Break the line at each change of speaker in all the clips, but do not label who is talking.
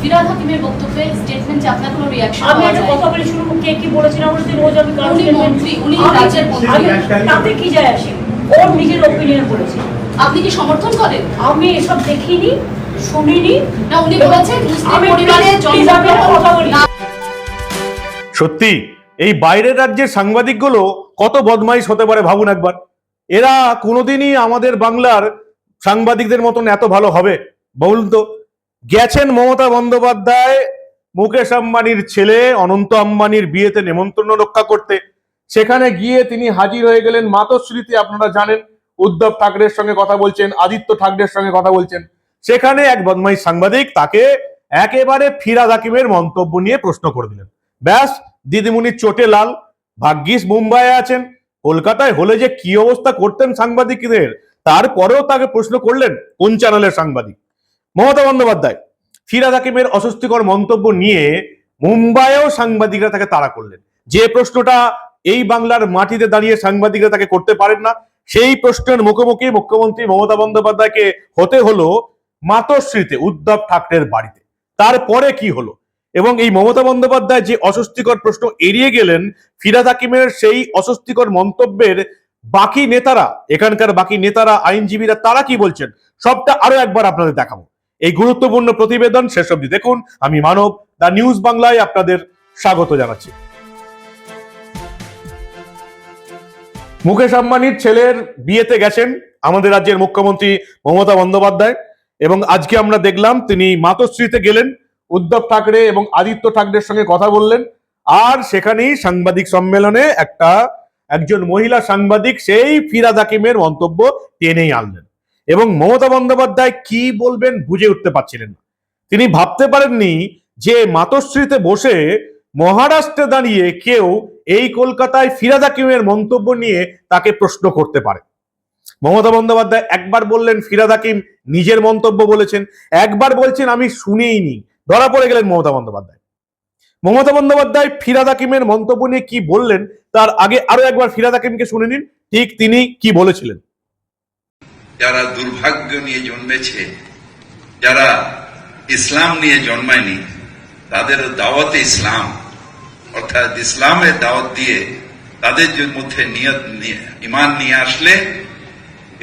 ফিরাদ হাকিমের বক্তব্যে স্টেটমেন্টে আপনার কোনো রিয়াকশন
আমি একটা কথা বলি শুরু কে কি আমার যে রোজ আমি
উনি মন্ত্রী, উনি রাজ্যের মন্ত্রী।
তাতে কি যায় আসে? ওর নিজের ওপিনিয়ন বলেছে।
আপনি কি সমর্থন করেন?
আমি এসব দেখিনি শুনিনি।
না উনি বলেছেন মুসলিম পরিবারে
কথা বলি।
সত্যি এই বাইরের রাজ্যের সাংবাদিকগুলো কত বদমাইশ হতে পারে ভাবুন একবার। এরা কোনোদিনই আমাদের বাংলার সাংবাদিকদের মতন এত ভালো হবে। বলুন তো। গেছেন মমতা বন্দ্যোপাধ্যায়, মুকেশ আম্বানির ছেলে, অনন্ত আম্বানির বিয়েতে নেমন্ত্রণ রক্ষা করতে। সেখানে গিয়ে তিনি হাজির হয়ে গেলেন মাতশ্রীতে, আপনারা জানেন, উদ্ধব ঠাকরের সঙ্গে কথা বলছেন, আদিত্য ঠাকরের সঙ্গে কথা বলছেন। সেখানে এক বদমাই সাংবাদিক তাকে একেবারে ফিরাদ হাকিমের মন্তব্য নিয়ে প্রশ্ন করে দিলেন। ব্যাস দিদিমণির চোটে লাল, ভাগ্যিস মুম্বাইয়ে আছেন। কলকাতায় হলে যে কি অবস্থা করতেন সাংবাদিকদের, তারপরেও তাকে প্রশ্ন করলেন কোন চ্যানেলের সাংবাদিক? মমতা বন্দ্যোপাধ্যায় ফিরাদ হাকিমের অস্বস্তিকর মন্তব্য নিয়ে মুম্বাইয়েও সাংবাদিকরা তাকে তাড়া করলেন। যে প্রশ্নটা এই বাংলার মাটিতে দাঁড়িয়ে সাংবাদিকরা তাকে করতে পারেন না, সেই প্রশ্নের মুখোমুখি মুখ্যমন্ত্রী মমতা বন্দ্যোপাধ্যায়কে হতে হলো মাতশ্রীতে উদ্ধব ঠাকরের বাড়িতে। তারপরে কি হলো? এবং এই মমতা বন্দ্যোপাধ্যায় যে অস্বস্তিকর প্রশ্ন এড়িয়ে গেলেন ফিরাদ হাকিমের সেই অস্বস্তিকর মন্তব্যের বাকি নেতারা, এখানকার বাকি নেতারা, আইনজীবীরা, তারা কি বলছেন? সবটা আরও একবার আপনাদের দেখাবো। এই গুরুত্বপূর্ণ প্রতিবেদন শেষ অবধি দেখুন। আমি মানব, দা নিউজ বাংলায় আপনাদের স্বাগত জানাচ্ছি। মুকেশ আম্বানির ছেলের বিয়েতে গেছেন আমাদের রাজ্যের মুখ্যমন্ত্রী মমতা বন্দ্যোপাধ্যায় এবং আজকে আমরা দেখলাম তিনি মাতশ্রীতে গেলেন, উদ্ধব ঠাকরে এবং আদিত্য ঠাকরের সঙ্গে কথা বললেন। আর সেখানেই সাংবাদিক সম্মেলনে একটা একজন মহিলা সাংবাদিক সেই ফিরাদ হাকিমের মন্তব্য টেনেই আনলেন। এবং মমতা বন্দ্যোপাধ্যায় কি বলবেন বুঝে উঠতে পারছিলেন না। তিনি ভাবতে পারেননি যে মাতশ্রীতে বসে মহারাষ্ট্রে দাঁড়িয়ে কেউ এই কলকাতায় ফিরাদ হাকিমের মন্তব্য নিয়ে তাকে প্রশ্ন করতে পারে। মমতা বন্দ্যোপাধ্যায় একবার বললেন, ফিরাদ হাকিম নিজের মন্তব্য বলেছেন। একবার বলছেন, আমি শুনেইনি। ধরা পড়ে গেলেন মমতা বন্দ্যোপাধ্যায়। মমতা বন্দ্যোপাধ্যায় ফিরাদ হাকিমের মন্তব্য নিয়ে কি বললেন, তার আগে আরও একবার ফিরাদ হাকিমকে শুনে নিন। ঠিক তিনি কি বলেছিলেন?
যারা দুর্ভাগ্য নিয়ে জন্মেছে, যারা ইসলাম নিয়ে জন্মায়নি তাদের দাওয়াতে ইসলাম, অর্থাৎ ইসলামের দাওয়াত দিয়ে তাদের মধ্যে নিয়ত ইমান নিয়ে আসলে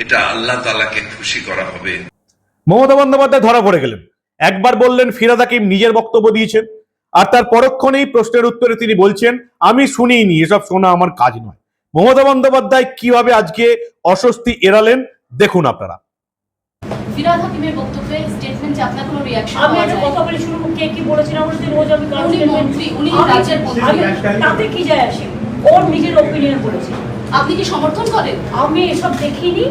এটা আল্লাহ তালাকে খুশি করা হবে।
মমতা বন্দ্যোপাধ্যায় ধরা পড়ে গেলেন। একবার বললেন, ফিরাদ হাকিম নিজের বক্তব্য দিয়েছেন, আর তার পরক্ষণেই প্রশ্নের উত্তরে তিনি বলছেন, আমি শুনিনি, এসব শোনা আমার কাজ নয়। মমতা বন্দ্যোপাধ্যায় কীভাবে আজকে অস্বস্তি এড়ালেন দেখুন আপনারা।
ফিরাদ হাকিমের বক্তব্যে স্টেটমেন্টে আপনার কোনো রিয়াকশন
আমি একটা কথা বলি শুরু কে কি বলেছেন আমার যে রোজ আমি কারণ
উনি মন্ত্রী, উনি রাজ্যের মন্ত্রী।
তাতে কি যায় আসে? ওর নিজের বলেছে।
আপনি কি সমর্থন করেন?
আমি এসব দেখিনি।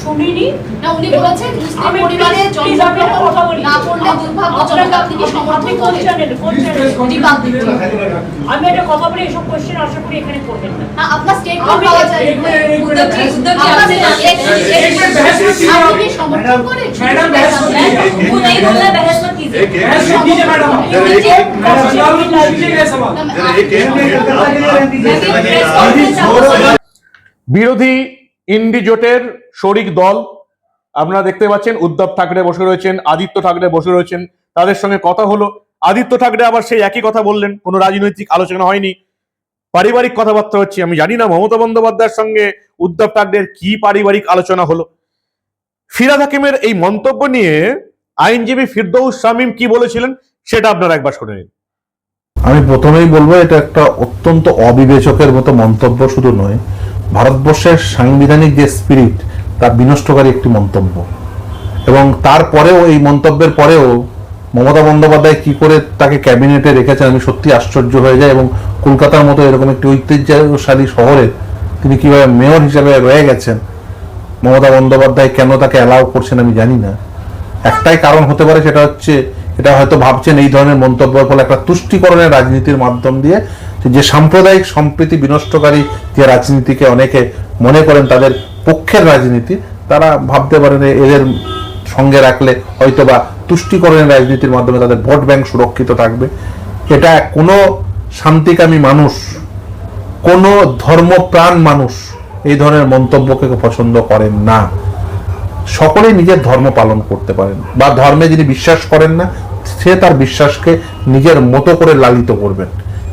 শুনিনি
না উনি বলেছেন মুসলিম
আমি
পরিবারে
please, please, আমি একটা কথা বলি।
না করলে দুর্ভাগ্যজনক আপনি কি সমর্থন
আপনি কোন
করেন
চ্যানেল কোন চ্যানেল
রিপাবলিক
আমি একটা কথা বলি এসব কোশ্চেন আশা করি এখানে করবেন না
না আপনার স্টেটমেন্ট
আমি-
পাওয়া যায়
এক মিনিট, এক মিনিট,
উদ্ধবজি,
এক মিনিট,
আপনার
এক মিনিট,
এক মিনিট, এক মিনিট,
बहस मत कीजिए
আপনি কি সমর্থন করেন
मैडम, बहस मत कीजिए।
वो नहीं बोलना बहस मत कीजिए
बहस मत कीजिए मैडम
जरा एक- एक-
मैडम सवाल मत कीजिए गए सवाल
ना, मैं-
जरा एक- एक
आप-
मिनट,
मैं- मैं- प्रेस
अभी
कॉन्फ्रेंस
जोर से-
आपको-
বিরোধী ইন্ডি জোটের শরিক দল। আপনারা দেখতে পাচ্ছেন, উদ্ধব ঠাকরে বসে রয়েছেন, আদিত্য ঠাকরে বসে রয়েছেন, তাদের সঙ্গে কথা হলো। আদিত্য ঠাকরে আবার সেই একই কথা বললেন, কোনো রাজনৈতিক আলোচনা হয়নি। পারিবারিক কথাবার্তা হচ্ছে, আমি জানি না, মমতা বন্দ্যোপাধ্যায়ের সঙ্গে উদ্ধব ঠাকরের কি পারিবারিক আলোচনা হলো। ফিরাদ হাকিমের এই মন্তব্য নিয়ে আইনজীবী ফিরদৌস শামীম কি বলেছিলেন, সেটা আপনারা একবার শুনে নিন।
আমি প্রথমেই বলব, এটা একটা অত্যন্ত অবিবেচকের মতো মন্তব্য শুধু নয়, ভারতবর্ষের সাংবিধানিক যে স্পিরিট তা বিনষ্টকারী একটি মন্তব্য। এবং তারপরেও, এই মন্তব্যের পরেও মমতা বন্দ্যোপাধ্যায় কি করে তাকে ক্যাবিনেটে রেখেছেন আমি সত্যি আশ্চর্য হয়ে যাই এবং কলকাতার মতো এরকম একটি ঐতিহ্যশালী শহরে তিনি কীভাবে মেয়র হিসেবে রয়ে গেছেন, মমতা বন্দ্যোপাধ্যায় কেন তাকে অ্যালাউ করছেন আমি জানি না। একটাই কারণ হতে পারে সেটা হচ্ছে, এটা হয়তো ভাবছেন এই ধরনের মন্তব্যের ফলে একটা তুষ্টিকরণের রাজনীতির মাধ্যম দিয়ে যে সাম্প্রদায়িক সম্প্রীতি বিনষ্টকারী যে রাজনীতিকে অনেকে মনে করেন তাদের পক্ষের রাজনীতি, তারা ভাবতে পারেন এদের সঙ্গে রাখলে হয়তো বা তুষ্টিকরণের রাজনীতির মাধ্যমে তাদের ভোট ব্যাংক সুরক্ষিত থাকবে। এটা কোনো শান্তিকামী মানুষ, কোনো ধর্মপ্রাণ মানুষ এই ধরনের মন্তব্যকে পছন্দ করেন না। সকলেই নিজের ধর্ম পালন করতে পারেন বা ধর্মে যিনি বিশ্বাস করেন না, সে তার বিশ্বাসকে নিজের মতো করে লালিত করবেন।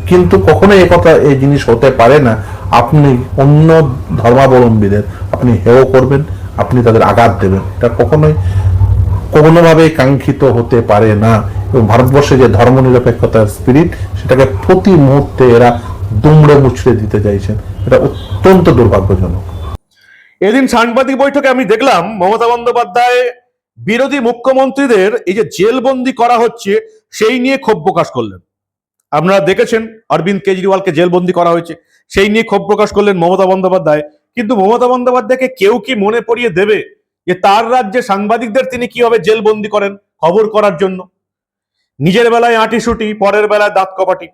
কিন্তু কখনো এই কথা এই জিনিস হতে পারে না। আপনি অন্য ধর্মাবলম্বীদের, আপনি হেয় করবেন, আপনি তাদের আঘাত দেবেন। এটা কখনোই কোনোভাবেই কাঙ্ক্ষিত হতে পারে না। এবং ভারতবর্ষে যে ধর্মনিরপেক্ষতার স্পিরিট সেটাকে প্রতি মুহূর্তে এরা দুমড়ে মুচড়ে দিতে চাইছেন। এটা অত্যন্ত দুর্ভাগ্যজনক।
এদিন সাংবাদিক বৈঠকে আমি দেখলাম, মমতা বন্দ্যোপাধ্যায় বিরোধী মুখ্যমন্ত্রীদের এই যে জেলবন্দি করা হচ্ছে, সেই নিয়ে ক্ষোভ প্রকাশ করলেন। আপনারা দেখেছেন অরবিন্দ কেজরিওয়ালকে জেলবন্দি করা হয়েছে। সেই নিয়ে ক্ষোভ প্রকাশ করলেন মমতা বন্দ্যোপাধ্যায়। কিন্তু মমতা বন্দ্যোপাধ্যায়কে কেউ কি মনে পড়িয়ে দেবে যে তার রাজ্যে সাংবাদিকদের তিনি কীভাবে জেলবন্দি করেন খবর করার জন্য? নিজের বেলায় আঁটি সুটি পরের বেলায় দাঁত কপাটি।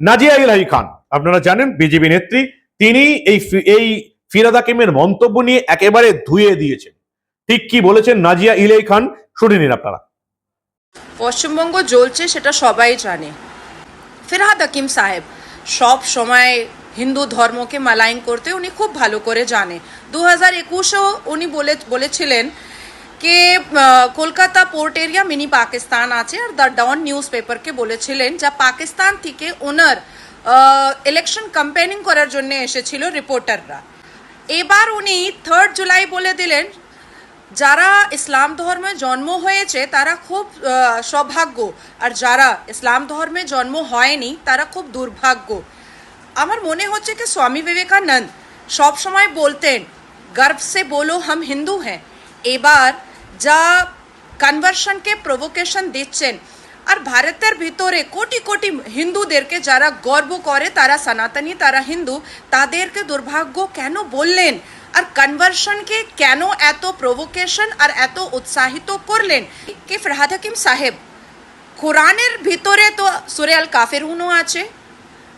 নাজিয়া ইলাহি খান, আপনারা জানেন বিজেপি নেত্রী, তিনি এই এই ফিরাদ হাকিমের মন্তব্য নিয়ে একেবারে ধুয়ে দিয়েছেন। ঠিক কি বলেছেন নাজিয়া ইলাই খান, শুনে নিন আপনারা।
পশ্চিমবঙ্গ জ্বলছে, সেটা সবাই জানে। ফিরহাদ হাকিম সাহেব সব সময় হিন্দু ধর্মকে মালাইন করতে উনি খুব ভালো করে জানে। দু হাজার একুশেও উনি বলে বলেছিলেন আহ, Kolkata port area mini Pakistan আছে আর দ্য ডন নিউজ পেপারকে বলেছিলেন যা পাকিস্তান থেকে ওনার ইলেকশন ক্যাম্পেনিং করার জন্য এসেছিল রিপোর্টাররা এবার উনি থার্ড জুলাই বলে দিলেন যারা ইসলাম ধর্মে জন্ম হয়েছে, তারা খুব সৌভাগ্য। আর যারা ইসলাম ধর্মে জন্ম হয়নি, তারা খুব দুর্ভাগ্য। আমার মনে হচ্ছে কি স্বামী বিবেকানন্দ সব সময় বলতেন, গর্ব সে বলো হাম হিন্দু হ্যাঁ। এবার যা কনভার্সনকে প্রভোকেশন দিচ্ছেন, আর ভারতের ভিতরে কোটি কোটি হিন্দুদেরকে যারা গর্ব করে, তারা সনাতনী, তারা হিন্দু, তাদেরকে দুর্ভাগ্য কেন বললেন? আর কনভার্সনকে কেন এত প্রভোকেশন আর এত উৎসাহিত করলেন কি? ফরহাদ হাকিম সাহেব। কোরআনের ভিতরে তো সুরেয়াল কাফেরুনও আছে।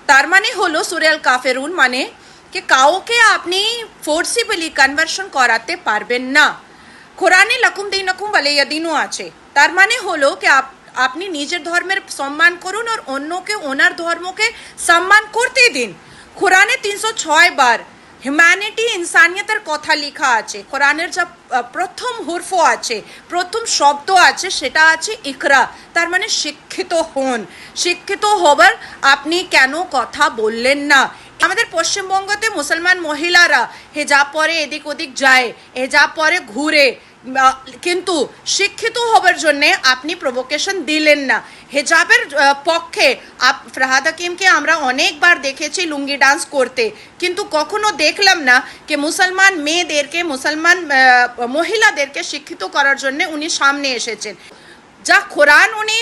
তার মানে হলো সুরেয়াল কাফেরুন মানে কি কাউকে আপনি ফোর্সিবলি কনভার্সন করাতে পারবেন না। কোরআনে লকুম দিন নকুম দিনও আছে। তার মানে হলো কি আপ- আপনি নিজের ধর্মের সম্মান করুন আর অন্যকে, ওনার ধর্মকে সম্মান করতে দিন। কোরআনে তিনশো ছয় বার হিউম্যানিটি ইনসানিয়তের কথা লেখা আছে কোরআনের যা প্রথম হুরফ আছে প্রথম শব্দ আছে সেটা আছে ইকরা তার মানে শিক্ষিত হন শিক্ষিত হবার আপনি কেন কথা বললেন না আমাদের পশ্চিমবঙ্গতে মুসলমান মহিলারা হেজাব পরে এদিক ওদিক যায় হেজাব পরে ঘুরে কিন্তু শিক্ষিত হবার জন্যে আপনি প্রভোকেশন দিলেন না হেজাবের পক্ষে আপ হাকিমকে আমরা অনেকবার দেখেছি লুঙ্গি ডান্স করতে। কিন্তু কখনো দেখলাম না যে মুসলমান মেয়েদেরকে, মুসলমান মহিলাদেরকে শিক্ষিত করার জন্য উনি সামনে এসেছেন। যা কোরআন উনি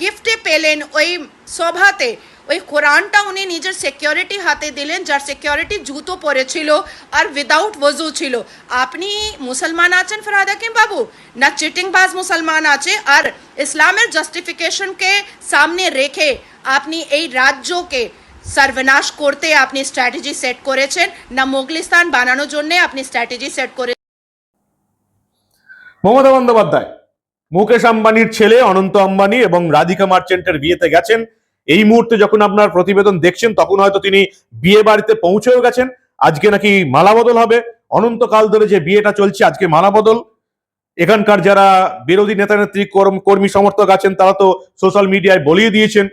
গিফটে পেলেন ওই সভাতে। ওই কোরআনটা উনি নিজের সিকিউরিটি হাতে দিলেন, যার সিকিউরিটি জুতো পরেছিল আর উইদাউট ওজু ছিল। আপনি মুসলমান আছেন ফরহাদ হাকিম বাবু? না চিটিংবাজ মুসলমান আছে? আর ইসলামের জাস্টিফিকেশনকে সামনে রেখে আপনি এই রাজ্যকে সর্বনাশ করতে আপনি স্ট্র্যাটেজি সেট করেছেন, না মোগলিস্তান বানানোর জন্য আপনি স্ট্র্যাটেজি সেট করে
মমতা বন্দ্যোপাধ্যায়, মুকেশ আম্বানির ছেলে অনন্ত আম্বানি এবং রাধিকা মার্চেন্টের বিয়েতে গেছেন এই মুহূর্তে যখন আপনার প্রতিবেদন দেখছেন, তখন হয়তো তিনি বিয়ে বাড়িতে পৌঁছেও গেছেন। আজকে নাকি মালা বদল হবে। অনন্তকাল ধরে যে বিয়েটা চলছে, আজকে মালা বদল। এখানকার যারা বিরোধী নেতা, নেত্রী, কর্ম- সমর্থক আছেন, তারা তো সোশ্যাল মিডিয়ায় বলিয়ে দিয়েছেন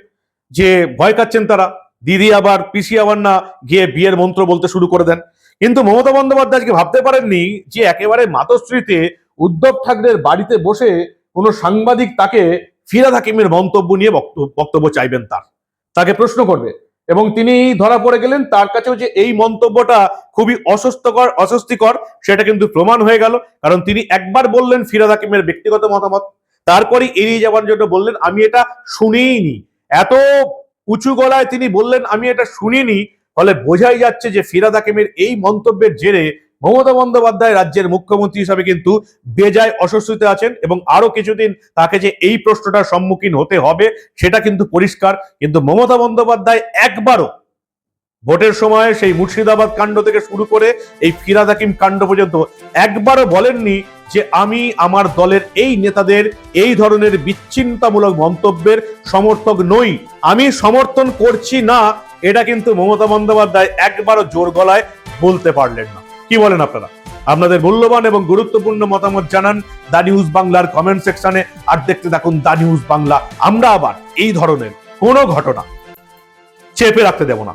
যে ভয় খাচ্ছেন তারা। দিদি আবার পিসি আবার না গিয়ে বিয়ের মন্ত্র বলতে শুরু করে দেন। কিন্তু মমতা বন্দ্যোপাধ্যায় আজকে ভাবতে পারেননি যে একেবারে মাতশ্রীতে উদ্ধব ঠাকরের বাড়িতে বসে কোনো সাংবাদিক তাকে ফিরাদ হাকিমের মন্তব্য নিয়ে বক্তব্য চাইবেন তার। তাকে প্রশ্ন করবে। এবং তিনি ধরা পড়ে গেলেন তার কাছেও যে এই মন্তব্যটা খুবই অস্বস্থকর অস্বস্তিকর, সেটা কিন্তু প্রমাণ হয়ে গেল। কারণ তিনি একবার বললেন ফিরাদ হাকিমের ব্যক্তিগত মতামত। তারপরে এড়িয়ে যাওয়ার জন্য বললেন, আমি এটা শুনিনি এত উঁচু গলায় তিনি বললেন, আমি এটা শুনিনি। ফলে বোঝাই যাচ্ছে যে ফিরাদ হাকিমের এই মন্তব্যের জেরে মমতা বন্দ্যোপাধ্যায় রাজ্যের মুখ্যমন্ত্রী হিসাবে কিন্তু বেজায় অস্বস্তিতে আছেন এবং আরও কিছুদিন তাকে যে এই প্রশ্নটার সম্মুখীন হতে হবে সেটা কিন্তু পরিষ্কার। কিন্তু মমতা বন্দ্যোপাধ্যায় একবারও ভোটের সময় সেই মুর্শিদাবাদ কাণ্ড থেকে শুরু করে এই ফিরাদ হাকিম কাণ্ড পর্যন্ত একবারও বলেননি যে আমি আমার দলের এই নেতাদের এই ধরনের বিচ্ছিন্নতামূলক মন্তব্যের সমর্থক নই। আমি সমর্থন করছি না, এটা কিন্তু মমতা বন্দ্যোপাধ্যায় একবারও জোর গলায় বলতে পারলেন না। কি বলেন আপনারা? আপনাদের মূল্যবান এবং গুরুত্বপূর্ণ মতামত জানান দা নিউজ বাংলার কমেন্ট সেকশনে আর দেখতে থাকুন দা নিউজ বাংলা। আমরা আবার এই ধরনের কোনো ঘটনা চেপে রাখতে দেব না।